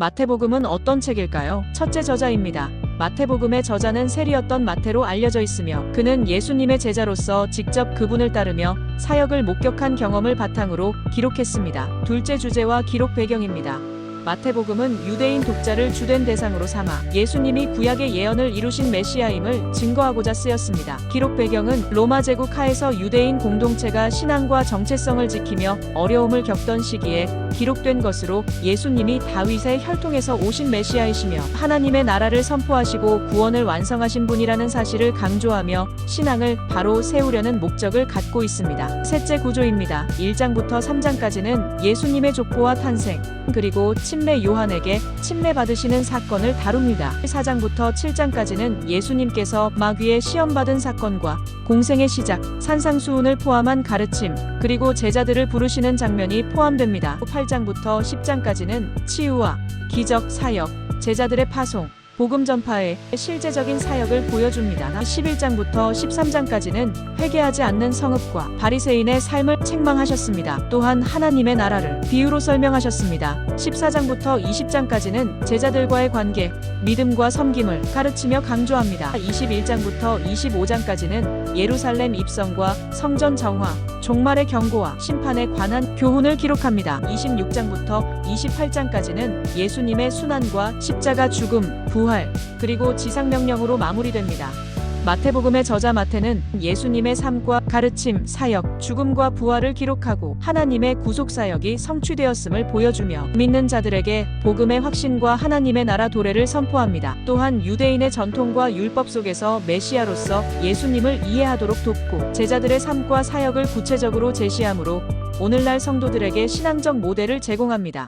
마태복음은 어떤 책일까요? 첫째 저자입니다. 마태복음의 저자는 세리였던 마태로 알려져 있으며 그는 예수님의 제자로서 직접 그분을 따르며 사역을 목격한 경험을 바탕으로 기록했습니다. 둘째 주제와 기록 배경입니다. 마태복음은 유대인 독자를 주된 대상으로 삼아 예수님이 구약의 예언을 이루신 메시아임을 증거하고자 쓰였습니다. 기록 배경은 로마 제국 하에서 유대인 공동체가 신앙과 정체성을 지키며 어려움을 겪던 시기에 기록된 것으로 예수님이 다윗의 혈통에서 오신 메시아이시며 하나님의 나라를 선포하시고 구원을 완성하신 분이라는 사실을 강조하며 신앙을 바로 세우려는 목적을 갖고 있습니다. 셋째 구조입니다. 1장부터 3장까지는 예수님의 족보와 탄생, 그리고 침례 요한에게 침례 받으시는 사건을 다룹니다. 4장부터 7장까지는 예수님께서 마귀에 시험받은 사건과 공생의 시작, 산상수훈을 포함한 가르침, 그리고 제자들을 부르시는 장면이 포함됩니다. 8장부터 10장까지는 치유와 기적, 사역, 제자들의 파송, 복음 전파의 실제적인 사역을 보여줍니다. 11장부터 13장까지는 회개하지 않는 성읍과 바리새인의 삶을 책망하셨습니다. 또한 하나님의 나라를 비유로 설명하셨습니다. 14장부터 20장까지는 제자들과의 관계, 믿음과 섬김을 가르치며 강조합니다. 21장부터 25장까지는 예루살렘 입성과 성전 정화, 종말의 경고와 심판에 관한 교훈을 기록합니다. 26장부터 28장까지는 예수님의 순환과 십자가 죽음, 부활, 그리고 지상명령으로 마무리됩니다. 마태복음의 저자 마태는 예수님의 삶과 가르침, 사역, 죽음과 부활을 기록하고 하나님의 구속 사역이 성취되었음을 보여주며 믿는 자들에게 복음의 확신과 하나님의 나라 도래를 선포합니다. 또한 유대인의 전통과 율법 속에서 메시아로서 예수님을 이해하도록 돕고 제자들의 삶과 사역을 구체적으로 제시하므로 오늘날 성도들에게 신앙적 모델을 제공합니다.